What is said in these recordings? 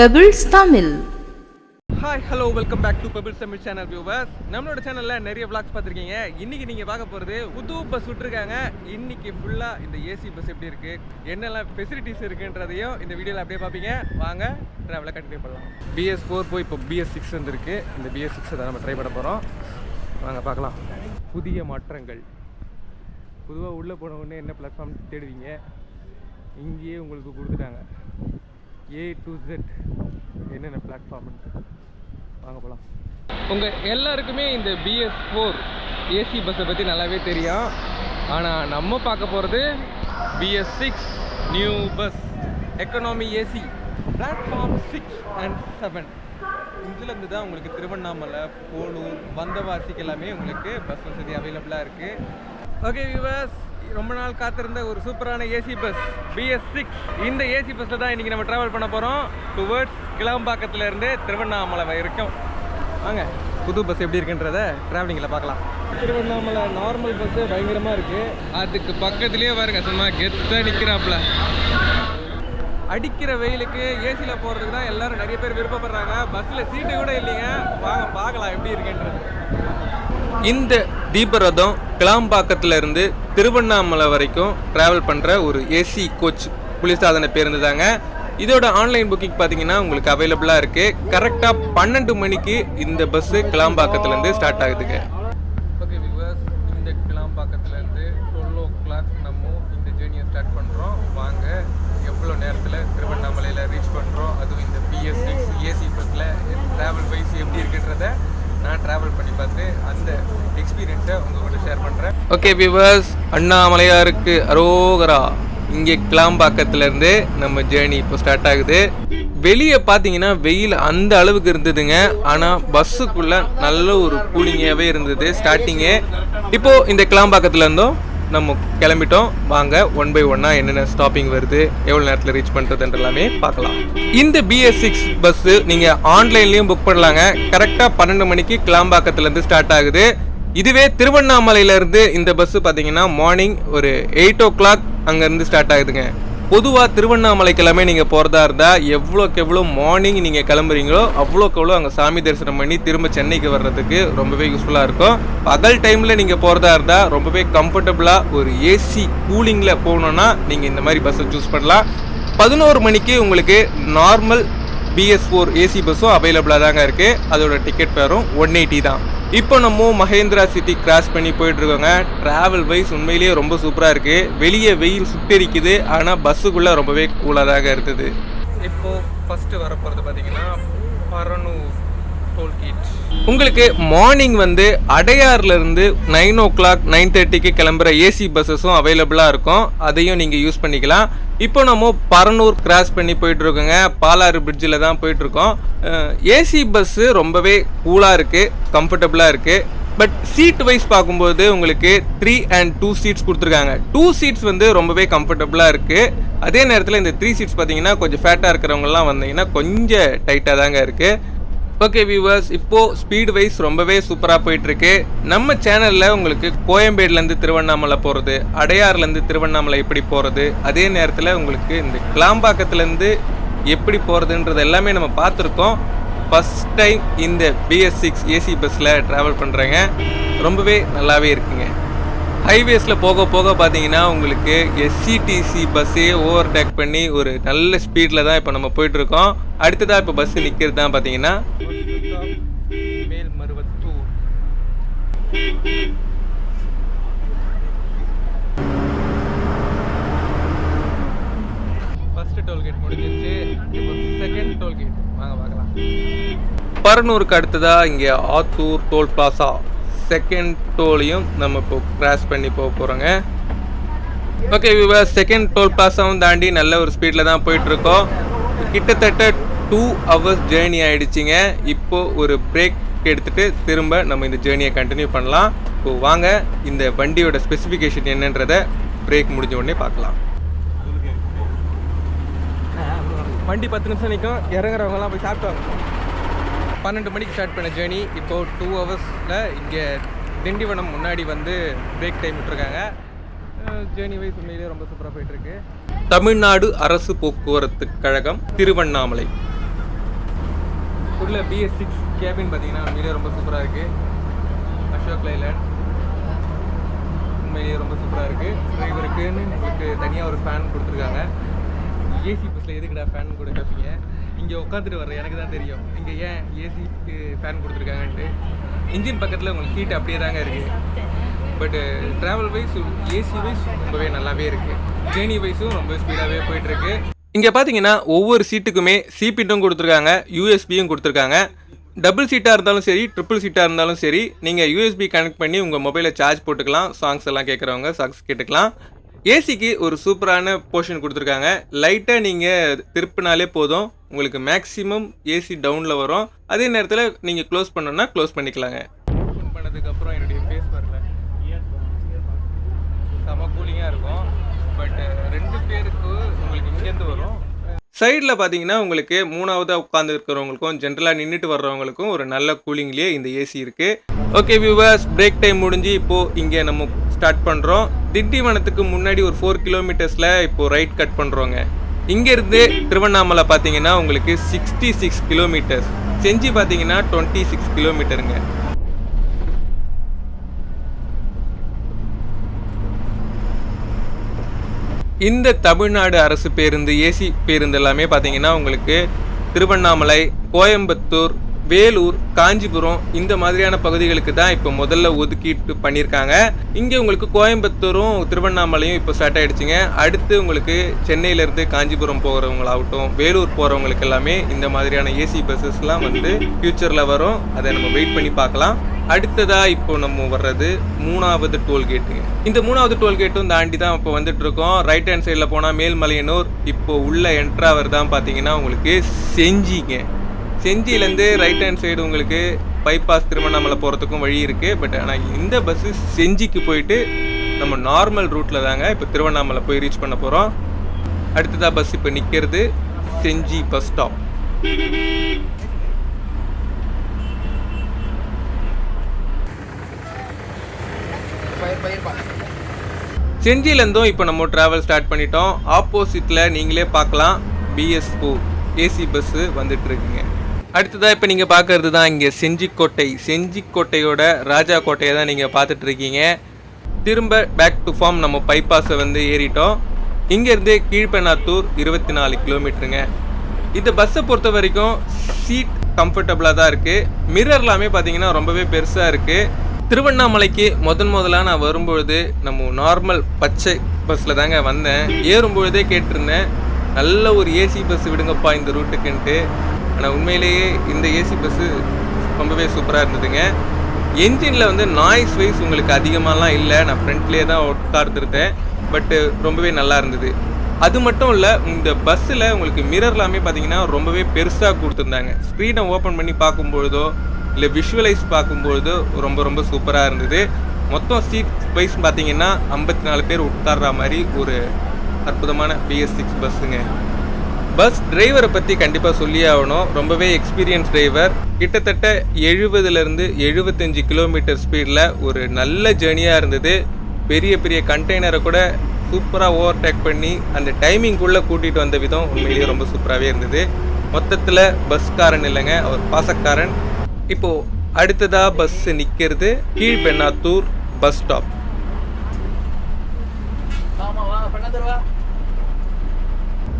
Pebbles Tamil hi hello welcome back to Pebbles Tamil channel viewers நம்மளோட சேனலில் நிறைய vlogs பார்த்துருக்கீங்க. இன்னைக்கு நீங்கள் பார்க்க போகிறது புது பஸ் விட்டுருக்காங்க. இன்னைக்கு ஃபுல்லாக இந்த ஏசி பஸ் எப்படி இருக்குது என்னெல்லாம் ஃபெசிலிட்டிஸ் இருக்குன்றதையும் இந்த வீடியோவில் அப்படியே பார்ப்பீங்க. வாங்க ட்ராவலை கண்டினியூ பண்ணலாம். பிஎஸ் ஃபோர் போய் இப்போ பிஎஸ் சிக்ஸ் வந்துருக்கு. இந்த பிஎஸ் சிக்ஸை தான் நம்ம ட்ரை பண்ண போகிறோம் வாங்க பார்க்கலாம். புதிய மாற்றங்கள். பொதுவாக உள்ளே போன உடனே என்ன பிளாட்ஃபார்ம் தேடுவீங்க? இங்கேயே உங்களுக்கு கொடுத்துட்டாங்க. ஏ டு ஜெட் என்னென்ன பிளாட்ஃபார்ம்னு வாங்க போகலாம் உங்கள் எல்லாருக்குமே இந்த பிஎஸ் ஃபோர் ஏசி பஸ்ஸை பற்றி நல்லாவே தெரியும். ஆனால் நம்ம பார்க்க போகிறது BS six new bus economy AC platform six and seven இதுலேருந்து தான் உங்களுக்கு திருவண்ணாமலை போலூர் வந்தவாசிக்கு எல்லாமே உங்களுக்கு பஸ் வசதி அவைலபிளாக இருக்குது ஓகே வியூவர்ஸ் ரொம்ப நாள் காத்திருந்த ஒரு சூப்பரான ஏசி பஸ் பிஎஸ் சிக்ஸ் இந்த ஏசி பஸ்ஸில் தான் இன்றைக்கி நம்ம ட்ராவல் பண்ண போகிறோம் டுவர்ட்ஸ் கிளம்பாக்கத்துலேருந்து திருவண்ணாமலை வரைக்கும். வாங்க புது பஸ் எப்படி இருக்குன்றத ட்ராவலிங்கில் பார்க்கலாம். திருவண்ணாமலை நார்மல் பஸ்ஸு பயங்கரமாக இருக்குது அதுக்கு பக்கத்துலேயே பாருங்க சும்மா கெத்தாக நிற்கிறாப்புல அடிக்கிற வெயிலுக்கு ஏசியில் போகிறதுக்கு தான் எல்லோரும் நிறைய பேர் விருப்பப்படுறாங்க. பஸ்ஸில் சீட்டு கூட இல்லைங்க. வாங்க பார்க்கலாம் எப்படி இருக்குன்றது. இந்த தீபரதம் கிளாம்பாக்கத்தில் இருந்து திருவண்ணாமலை வரைக்கும் ட்ராவல் பண்ணுற ஒரு ஏசி கோச் குளிர்சாதன பேருந்து தாங்க. இதோட ஆன்லைன் புக்கிங் பார்த்தீங்கன்னா உங்களுக்கு அவைலபிளாக இருக்குது கரெக்டாக பன்னெண்டு மணிக்கு இந்த பஸ்ஸு கிளாம்பாக்கத்துலேருந்து ஸ்டார்ட் ஆகுதுங்க ஓகே விவர்ஸ் இந்த கிளாம்பாக்கத்துலேருந்து டுவெல் ஓ கிளாக் நம்ம இந்த ஜேர்னியை ஸ்டார்ட் பண்ணுறோம் வாங்க எவ்வளோ நேரத்தில் திருவண்ணாமலையில் ரீச் பண்ணுறோம் அதுவும் இந்த பிஎஸ் சிக்ஸ் ஏசி பஸ்ஸில் ட்ராவல் வைஸ் எப்படி இருக்குன்றத நான் ட்ராவல் பண்ணி பார்த்து அந்த எக்ஸ்பீரியன்ஸை உங்கள்கிட்ட ஷேர் பண்ணுறேன் ஓகே விவர்ஸ் அண்ணாமலையாருக்கு அரோகரா. இங்கே கிளாம்பாக்கத்துலேருந்து நம்ம ஜேர்னி இப்போ ஸ்டார்ட் ஆகுது. வெளியே பார்த்தீங்கன்னா வெயில் அந்த அளவுக்கு இருந்ததுங்க. ஆனால் பஸ்ஸுக்குள்ளே நல்ல ஒரு கூலிங்காகவே இருந்தது ஸ்டார்டிங்கே இப்போது இந்த கிளாம்பாக்கத்துலேருந்தும் நம்ம கிளம்பிட்டோம். வாங்க ஒன் பை ஒன்னாக என்னென்ன ஸ்டாப்பிங் வருது எவ்வளோ நேரத்தில் ரீச் பண்ணுறதுன்ற எல்லாமே பார்க்கலாம். இந்த பிஎஸ் சிக்ஸ் பஸ்ஸு நீங்கள் ஆன்லைன்லேயும் புக் பண்ணலாங்க. கரெக்டாக பன்னெண்டு மணிக்கு கிளாம்பாக்கத்துலேருந்து ஸ்டார்ட் ஆகுது. இதுவே திருவண்ணாமலையிலேருந்து இந்த பஸ்ஸு பார்த்தீங்கன்னா மார்னிங் ஒரு எயிட் ஓ கிளாக் அங்கேருந்து ஸ்டார்ட் ஆகுதுங்க. பொதுவாக திருவண்ணாமலை கிழமை நீங்கள் போகிறதா இருந்தால் எவ்வளோக்கு எவ்வளோ மார்னிங் நீங்கள் கிளம்புறீங்களோ அவ்வளோக்கு எவ்வளோ அங்கே சாமி தரிசனம் பண்ணி திரும்ப சென்னைக்கு வர்றதுக்கு ரொம்பவே யூஸ்ஃபுல்லாக இருக்கும். பகல் டைமில் நீங்கள் போகிறதா இருந்தால் ரொம்பவே கம்ஃபர்டபுளாக ஒரு ஏசி கூலிங்கில் போகணுன்னா நீங்கள் இந்த மாதிரி பஸ்ஸை சூஸ் பண்ணலாம். பதினோரு மணிக்கு உங்களுக்கு நார்மல் பிஎஸ் ஃபோர் ஏசி பஸ்ஸும் அவைலபிளாக தாங்க இருக்குது அதோட டிக்கெட் வரும் ஒன் எயிட்டி தான். இப்போ நம்ம மகேந்திரா சிட்டி கிராஸ் பண்ணி போயிட்டுருக்கோங்க. ட்ராவல் வைஸ் உண்மையிலேயே ரொம்ப சூப்பராக இருக்குது வெளியே வெயில் சுட்டரிக்குது. ஆனால் பஸ்ஸுக்குள்ளே ரொம்பவே கூலாக இருந்தது. இருக்குது இப்போ ஃபஸ்ட்டு வரப்போகிறது பார்த்தீங்கன்னா பரனூர் டோல்கேட் உங்களுக்கு மார்னிங் வந்து அடையாறுலேருந்து நைன் ஓ கிளாக் நைன் தேர்ட்டிக்கு கிளம்புற ஏசி பஸ்ஸஸும் அவைலபிளாக இருக்கும். அதையும் நீங்கள் யூஸ் பண்ணிக்கலாம். இப்போ நம்ம பரனூர் கிராஸ் பண்ணி போயிட்டுருக்கோங்க. பாலாறு பிரிட்ஜில் தான் போயிட்டுருக்கோம். ஏசி பஸ்ஸு ரொம்பவே கூலாக இருக்குது கம்ஃபர்டபுளாக இருக்குது பட் சீட் வைஸ் பார்க்கும்போது உங்களுக்கு த்ரீ அண்ட் டூ சீட்ஸ் கொடுத்துருக்காங்க. டூ சீட்ஸ் வந்து ரொம்பவே கம்ஃபர்டபுளாக இருக்குது அதே நேரத்தில் இந்த த்ரீ சீட்ஸ் பார்த்தீங்கன்னா கொஞ்சம் ஃபேட்டாக இருக்கிறவங்கலாம் வந்தீங்கன்னா கொஞ்சம் டைட்டாக தாங்க இருக்குது ஓகே வியூவர்ஸ் இப்போது ஸ்பீட் வைஸ் ரொம்பவே சூப்பராக போயிட்டுருக்கு. நம்ம சேனலில் உங்களுக்கு கோயம்பேடுலேருந்து திருவண்ணாமலை போகிறது அடையார்லேருந்து திருவண்ணாமலை எப்படி போகிறது அதே நேரத்தில் உங்களுக்கு இந்த கிளாம்பாக்கத்துலேருந்து எப்படி போகிறதுன்றது எல்லாமே நம்ம பார்த்துருக்கோம். ஃபஸ்ட் டைம் இந்த பிஎஸ் சிக்ஸ் ஏசி பஸ்ஸில் ட்ராவல் பண்ணுறேங்க ரொம்பவே நல்லாவே இருக்குங்க. ஹைவேஸில் போக போக பார்த்தீங்கன்னா உங்களுக்கு எஸ்சிடிசி பஸ்ஸே ஓவர் டேக் பண்ணி ஒரு நல்ல ஸ்பீடில் தான் இப்போ நம்ம போயிட்டுருக்கோம். அடுத்ததாக இப்போ பஸ்ஸு நிற்கிறது தான் பார்த்தீங்கன்னா மேல்மருவத்தூர் ஃபர்ஸ்ட் டோல்கேட் முடிஞ்சிருச்சு. இப்போ செகண்ட் டோல்கேட் வாங்க பார்க்கலாம். பரனூருக்கு அடுத்ததாக இங்கே ஆத்தூர் டோல் பிளாசா செகண்ட் டோலையும் நம்ம இப்போ கிராஸ் பண்ணி போக போகிறோங்க ஓகே விவா செகண்ட் டோல் பிளாசாவும் தாண்டி நல்ல ஒரு ஸ்பீடில் தான் போயிட்டுருக்கோம். கிட்டத்தட்ட டூ ஹவர்ஸ் ஜேர்னி ஆகிடுச்சிங்க இப்போது ஒரு பிரேக் எடுத்துட்டு திரும்ப நம்ம இந்த ஜேர்னியை கண்டினியூ பண்ணலாம். இப்போ வாங்க இந்த வண்டியோட ஸ்பெசிஃபிகேஷன் என்னன்றதை பிரேக் முடிஞ்ச உடனே பார்க்கலாம். வண்டி பத்து நிமிஷம் நிற்கும் இறங்குறவங்கலாம் போய் சாப்பிட்டு பன்னெண்டு மணிக்கு ஸ்டார்ட் பண்ண ஜேர்னி இப்போது டூ ஹவர்ஸில் இங்கே திண்டிவனம் முன்னாடி வந்து பிரேக் டைம் விட்டுருக்காங்க. ஜேர்னி வைஸ் உண்மையிலேயே ரொம்ப சூப்பராக போயிட்டுருக்கு. தமிழ்நாடு அரசு போக்குவரத்து கழகம் திருவண்ணாமலை. உள்ள பிஎஸ் சிக்ஸ் கேபின் பார்த்தீங்கன்னா உண்மையிலேயே ரொம்ப சூப்பராக இருக்குது அசோக் லைலாண்ட் உண்மையிலேயே ரொம்ப சூப்பராக இருக்குது டிரைவருக்குன்னு உங்களுக்கு தனியாக ஒரு ஃபேன் கொடுத்துருக்காங்க. ஏசி பஸ்ஸில் எதுக்குடா ஃபேன் கூட கேட்பீங்க இங்கே உட்காந்துட்டு வர்ற எனக்கு தான் தெரியும். இங்கே ஏன் ஏசிக்கு ஃபேன் கொடுத்துருக்காங்கன்ட்டு. இன்ஜின் பக்கத்தில் உங்களுக்கு ஹீட் அப்படியே தாங்க இருக்குது பட்டு ட்ராவல் வைஸ் ஏசி வைஸ் ரொம்பவே நல்லாவே இருக்குது ஜேர்னி வைஸும் ரொம்ப ஸ்பீடாகவே போயிட்டுருக்கு. இங்கே பார்த்தீங்கன்னா ஒவ்வொரு சீட்டுக்குமே சிபிட்டும் கொடுத்துருக்காங்க. யூஎஸ்பியும் கொடுத்துருக்காங்க. டபுள் சீட்டாக இருந்தாலும் சரி ட்ரிபிள் சீட்டாக இருந்தாலும் சரி நீங்கள் யூஎஸ்பி கனெக்ட் பண்ணி உங்கள் மொபைலை சார்ஜ் போட்டுக்கலாம். சாங்ஸ் எல்லாம் கேட்குறவங்க சாங்ஸ் கேட்டுக்கலாம். ஏசிக்கு ஒரு சூப்பரான போர்ஷன் கொடுத்துருக்காங்க. லைட்டாக நீங்கள் திருப்பினாலே போதும். உங்களுக்கு மேக்ஸிமம் ஏசி டவுனில் வரும். அதே நேரத்தில் நீங்கள் க்ளோஸ் பண்ணணும்னா க்ளோஸ் பண்ணிக்கலாங்க. ஓப்பன் பண்ணதுக்கப்புறம் என்னுடைய ஃபேஸ் வரல செம கூலிங்காக இருக்கும். பட் ரெண்டு பேருக்கு உங்களுக்கு இங்கேருந்து வரும். சைடில் பார்த்தீங்கன்னா உங்களுக்கு மூணாவதாக உட்காந்து இருக்கிறவங்களுக்கும் ஜென்ரலாக நின்றுட்டு வர்றவங்களுக்கும் ஒரு நல்ல கூலிங்லேயே இந்த ஏசி இருக்குது ஓகே வியூவர்ஸ் பிரேக் டைம் முடிஞ்சு இப்போது இங்கே நம்ம ஸ்டார்ட் பண்ணுறோம் திண்டிவனத்துக்கு முன்னாடி ஒரு ஃபோர் கிலோமீட்டர்ஸில் இப்போது ரைட் கட் பண்ணுறோங்க இங்கேருந்து திருவண்ணாமலை பார்த்தீங்கன்னா உங்களுக்கு சிக்ஸ்டி சிக்ஸ் கிலோமீட்டர்ஸ் செஞ்சி பார்த்தீங்கன்னா டுவெண்ட்டி சிக்ஸ் கிலோமீட்டருங்க இந்த தமிழ்நாடு அரசு பேருந்து ஏசி பேருந்து எல்லாமே பார்த்தீங்கன்னா உங்களுக்கு திருவண்ணாமலை கோயம்புத்தூர் வேலூர் காஞ்சிபுரம் இந்த மாதிரியான பகுதிகளுக்கு தான் இப்போ முதல்ல ஒதுக்கீட்டு பண்ணியிருக்காங்க. இங்கே உங்களுக்கு கோயம்புத்தூரும் திருவண்ணாமலையும் இப்போ ஸ்டார்ட் ஆகிடுச்சிங்க அடுத்து உங்களுக்கு சென்னையிலேருந்து காஞ்சிபுரம் போகிறவங்களாகட்டும் வேலூர் போகிறவங்களுக்கு எல்லாமே இந்த மாதிரியான ஏசி பஸ்ஸஸ்லாம் வந்து ஃப்யூச்சரில் வரும். அதை நம்ம வெயிட் பண்ணி பார்க்கலாம். அடுத்ததாக இப்போ நம்ம வர்றது மூணாவது டோல்கேட்டுங்க இந்த மூணாவது டோல்கேட்டும் தாண்டி தான் இப்போ வந்துட்டு இருக்கோம். ரைட் ஹேண்ட் சைடில் போனால் மேல்மலையனூர் இப்போ உள்ள என்ட்ராவர் தான் பார்த்தீங்கன்னா உங்களுக்கு செஞ்சிங்க. செஞ்சிலேருந்து ரைட் ஹேண்ட் சைடு உங்களுக்கு பைபாஸ் திருவண்ணாமலை போகிறதுக்கும் வழி இருக்குது பட் ஆனால் இந்த பஸ்ஸு செஞ்சிக்கு போயிட்டு நம்ம நார்மல் ரூட்டில் தாங்க இப்போ திருவண்ணாமலை போய் ரீச் பண்ண போகிறோம் அடுத்ததாக பஸ் இப்போ நிற்கிறது செஞ்சி பஸ் ஸ்டாப் செஞ்சிலேருந்தும் இப்போ நம்ம ட்ராவல் ஸ்டார்ட் பண்ணிட்டோம். ஆப்போசிட்டில் நீங்களே பார்க்கலாம். பிஎஸ் ஃபோர் ஏசி பஸ்ஸு வந்துட்டு இருக்குங்க. அடுத்ததாக இப்போ நீங்கள் பார்க்கறது தான் இங்கே செஞ்சிக்கோட்டை. செஞ்சிக்கோட்டையோட ராஜா கோட்டையை தான் நீங்கள் பார்த்துட்ருக்கீங்க திரும்ப பேக் டு ஃபார்ம் நம்ம பைபாஸை வந்து ஏறிட்டோம். இங்கேருந்து கீழ்பெண்ணாத்தூர் இருபத்தி நாலு கிலோமீட்டருங்க இந்த பஸ்ஸை பொறுத்த வரைக்கும் சீட் கம்ஃபர்டபுளாக தான் இருக்குது மிரர் எல்லாமே பார்த்தீங்கன்னா ரொம்பவே பெருசாக இருக்குது திருவண்ணாமலைக்கு முதன் முதலாக நான் வரும்பொழுது நம்ம நார்மல் பச்சை பஸ்ஸில் தாங்க வந்தேன். ஏறும்பொழுதே கேட்டிருந்தேன் நல்ல ஒரு ஏசி பஸ் விடுங்கப்பா இந்த ரூட்டுக்குன்ட்டு ஆனால் உண்மையிலேயே இந்த ஏசி பஸ்ஸு ரொம்பவே சூப்பராக இருந்ததுங்க. என்ஜினில் வந்து நாய்ஸ் வைஸ் உங்களுக்கு அதிகமாகலாம் இல்லை. நான் ஃப்ரண்ட்லேயே தான் உட்கார்ந்துருந்தேன். பட்டு ரொம்பவே நல்லா இருந்தது. அது மட்டும் இல்லை இந்த பஸ்ஸில் உங்களுக்கு மிரர்லாமே பார்த்தீங்கன்னா ரொம்பவே பெருசாக கொடுத்துருந்தாங்க. ஸ்க்ரீனை ஓப்பன் பண்ணி பார்க்கும்பொழுதோ இல்லை விஷுவலைஸ் பார்க்கும்பொழுதோ ரொம்ப ரொம்ப சூப்பராக இருந்தது. மொத்தம் சீட் வைஸ் பார்த்தீங்கன்னா ஐம்பத்தி நாலு பேர் உட்கார்ற மாதிரி ஒரு அற்புதமான பிஎஸ் சிக்ஸ் பஸ்ஸுங்க பஸ் டிரைவரை பற்றி கண்டிப்பாக சொல்லியே ஆகணும். ரொம்பவே எக்ஸ்பீரியன்ஸ் டிரைவர் கிட்டத்தட்ட எழுபதுலேருந்து எழுபத்தஞ்சு கிலோமீட்டர் ஸ்பீடில் ஒரு நல்ல ஜேர்னியாக இருந்தது. பெரிய பெரிய கண்டெய்னரை கூட சூப்பராக ஓவர்டேக் பண்ணி அந்த டைமிங்குள்ளே கூட்டிகிட்டு வந்த விதம் உண்மையிலேயே ரொம்ப சூப்பராகவே இருந்தது. மொத்தத்தில் பஸ்காரன் இல்லைங்க அவர் பாசக்காரன். இப்போது அடுத்ததாக பஸ் நிற்கிறது கீழ்பெண்ணாத்தூர் பஸ் ஸ்டாப்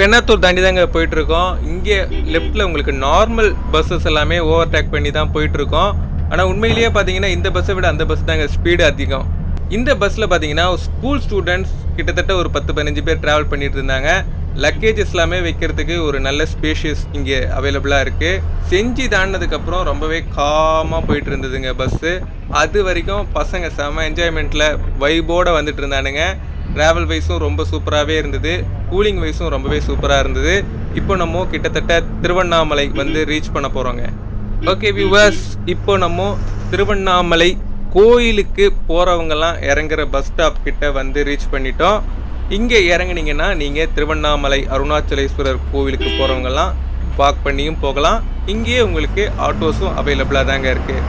பெண்ணாத்தூர் தாண்டி தாங்க போயிட்டு இங்கே லெஃப்ட்டில் உங்களுக்கு நார்மல் பஸ்ஸஸ் எல்லாமே ஓவர்டேக் பண்ணி தான் போயிட்டுருக்கோம். ஆனால் உண்மையிலேயே பார்த்தீங்கன்னா இந்த பஸ்ஸை விட அந்த பஸ் தாங்க ஸ்பீடு அதிகம். இந்த பஸ்ஸில் பார்த்தீங்கன்னா ஸ்கூல் ஸ்டூடெண்ட்ஸ் கிட்டத்தட்ட ஒரு பத்து பதினஞ்சு பேர் ட்ராவல் பண்ணிட்டு இருந்தாங்க. லக்கேஜஸ் எல்லாமே வைக்கிறதுக்கு ஒரு நல்ல ஸ்பேஷியஸ் இங்கே அவைலபிளாக இருக்குது செஞ்சு தாண்டினதுக்கப்புறம் ரொம்பவே காமாக போயிட்டு இருந்ததுங்க பஸ்ஸு அது வரைக்கும் பசங்க செம என்ஜாய்மெண்ட்டில் வைபோடு வந்துட்டு இருந்தானுங்க. ட்ராவல் வைஸும் ரொம்ப சூப்பராகவே இருந்தது. கூலிங் வைஸும் ரொம்பவே சூப்பராக இருந்தது. இப்போ நம்ம கிட்டத்தட்ட திருவண்ணாமலை வந்து ரீச் பண்ண போகிறோங்க ஓகே வியூவர்ஸ் இப்போ நம்ம திருவண்ணாமலை கோயிலுக்கு போகிறவங்கெல்லாம் இறங்குற பஸ் ஸ்டாப் கிட்ட வந்து ரீச் பண்ணிட்டோம். இங்கே இறங்குனீங்கன்னா நீங்கள் திருவண்ணாமலை அருணாச்சலேஸ்வரர் கோவிலுக்கு போகிறவங்கெல்லாம் வாக் பண்ணியும் போகலாம். இங்கேயே உங்களுக்கு ஆட்டோஸும் அவைலபிளாக தாங்க இருக்குது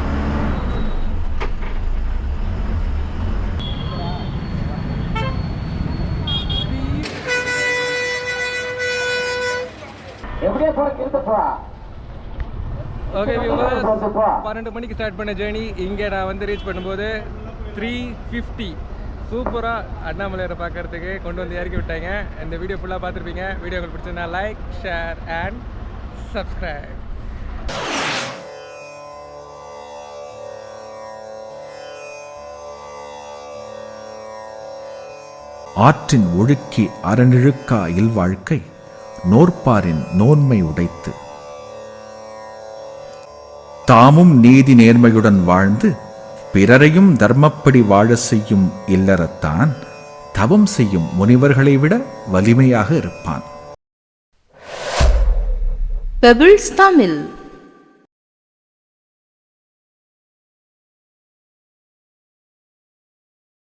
ஓகே பன்னெண்டு மணிக்கு ஸ்டார்ட் பண்ண ஜேர்னி இங்கே நான் வந்து ரீச் பண்ணும்போது த்ரீ ஃபிஃப்டி சூப்பராக அண்ணாமலையரை பார்க்கறதுக்கு கொண்டு வந்து இறக்கி விட்டாங்க. இந்த வீடியோ ஃபுல்லாக பார்த்துருப்பீங்க. வீடியோ உங்களுக்கு பிடிச்சிருந்தா லைக் ஷேர் அண்ட் சப்ஸ்கிரைப் ஆற்றின் ஒழுக்கி அரணிழுக்கா இல்வாழ்க்கை நோற்பாரின் நோன்மை உடைத்து. தாமும் நீதி நேர்மையுடன் வாழ்ந்து பிறரையும் தர்மப்படி வாழ செய்யும் இல்லறத்தான் தவம் செய்யும் முனிவர்களை விட வலிமையாக இருப்பான். பெபிள்ஸ் தமிழ்